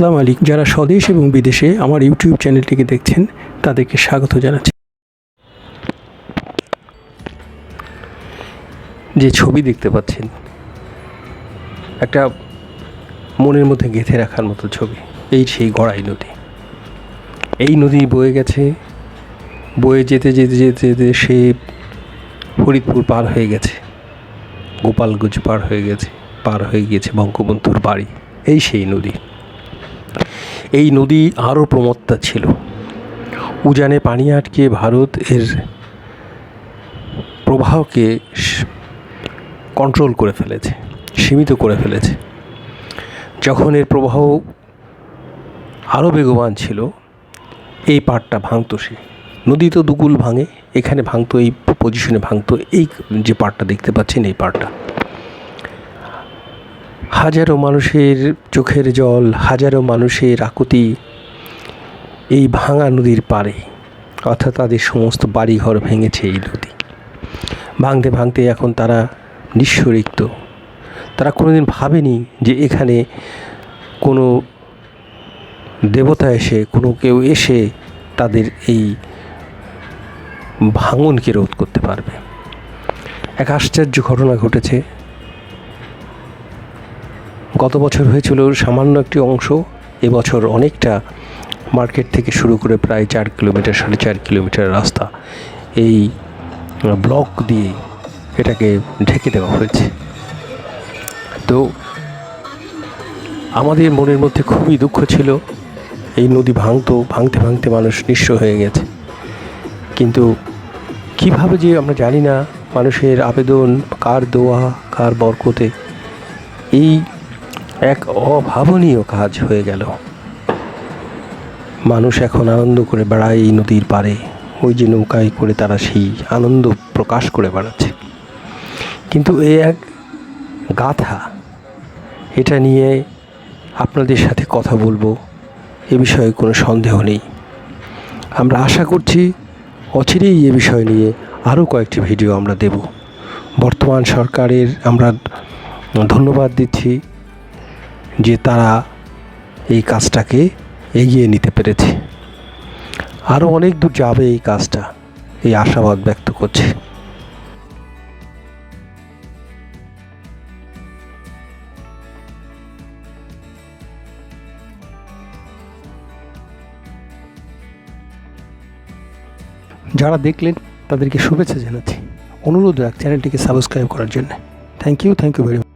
আসসালামু আলাইকুম। যারা স্বদেশ এবং বিদেশে আমার ইউটিউব চ্যানেলটিকে দেখছেন, তাদেরকে স্বাগত জানাচ্ছি। যে ছবি দেখতে পাচ্ছেন, একটা মনের মধ্যে গেঁথে রাখার মতো ছবি। এই সেই গড়াই নদী। এই নদী বয়ে গেছে, বয়ে যেতে যেতে যেতে যেতে সে ফরিদপুর পার হয়ে গেছে। গোপালগঞ্জ পার হয়ে গেছে, পার হয়ে গিয়েছে বঙ্গবন্ধুর বাড়ি। এই সেই নদী। এই নদী আরও প্রমত্তা ছিল। উজানে পানি আটকে ভারত এর প্রবাহকে কন্ট্রোল করে ফেলেছে, সীমিত করে ফেলেছে। যখন এর প্রবাহ আরও বেগবান ছিল, এই পাড়টা ভাঙতো সে। নদী তো দুকুল ভাঙে, এখানে ভাঙতো, এই পজিশনে ভাঙতো, এই যে পাড়টা দেখতে পাচ্ছেন, এই পাড়টা। হাজারো মানুষের চোখের জল, হাজারো মানুষের আকুতি এই ভাঙা নদীর পাড়ে। অর্থাৎ তাদের সমস্ত বাড়িঘর ভেঙেছে এই নদী। ভাঙতে ভাঙতে এখন তারা নিঃস্বরিক্ত। তারা কোনোদিন ভাবেনি যে এখানে কোনো দেবতা এসে, কোনো কেউ এসে তাদের এই ভাঙনকে রোধ করতে পারবে। এক আশ্চর্য ঘটনা ঘটেছে। গত বছর হয়েছিল সামান্য একটি অংশ, এবছর অনেকটা মার্কেট থেকে শুরু করে প্রায় চার কিলোমিটার, সাড়ে চার কিলোমিটার রাস্তা এই ব্লক দিয়ে এটাকে ঢেকে দেওয়া হয়েছে। তো আমাদের মনের মধ্যে খুবই দুঃখ ছিল, এই নদী ভাঙতো, ভাঙতে ভাঙতে মানুষ নিঃস্ব হয়ে গেছে। কিন্তু কীভাবে যে আমরা জানি না মানুষের আবেদন, কার দোয়া, কার বরকতে, এই এক অভাবনীয় কাজ হয়ে গেল। মানুষ এখন আনন্দ করে বেড়ায় এই নদীর পাড়ে। ওই যে নৌকায় করে তারা সেই আনন্দ প্রকাশ করে বেড়াচ্ছে। কিন্তু এ এক গাথা, এটা নিয়ে আপনাদের সাথে কথা বলব, এ বিষয়ে কোনো সন্দেহ নেই। আমরা আশা করছি অচিরেই এ বিষয় নিয়ে আরও কয়েকটি ভিডিও আমরা দেব। বর্তমান সরকারের আমরা ধন্যবাদ দিচ্ছি। যে তারা এই কাজটাকে এগিয়ে নিতে পেরেছে। আরও অনেক দূর যাবে এই কাজটা, এই আশাবাদ ব্যক্ত করছে। যারা দেখলেন, তাদেরকে শুভেচ্ছা জানাচ্ছি। অনুরোধ রাখ চ্যানেলটিকে সাবস্ক্রাইব করার জন্য। Thank you thank you very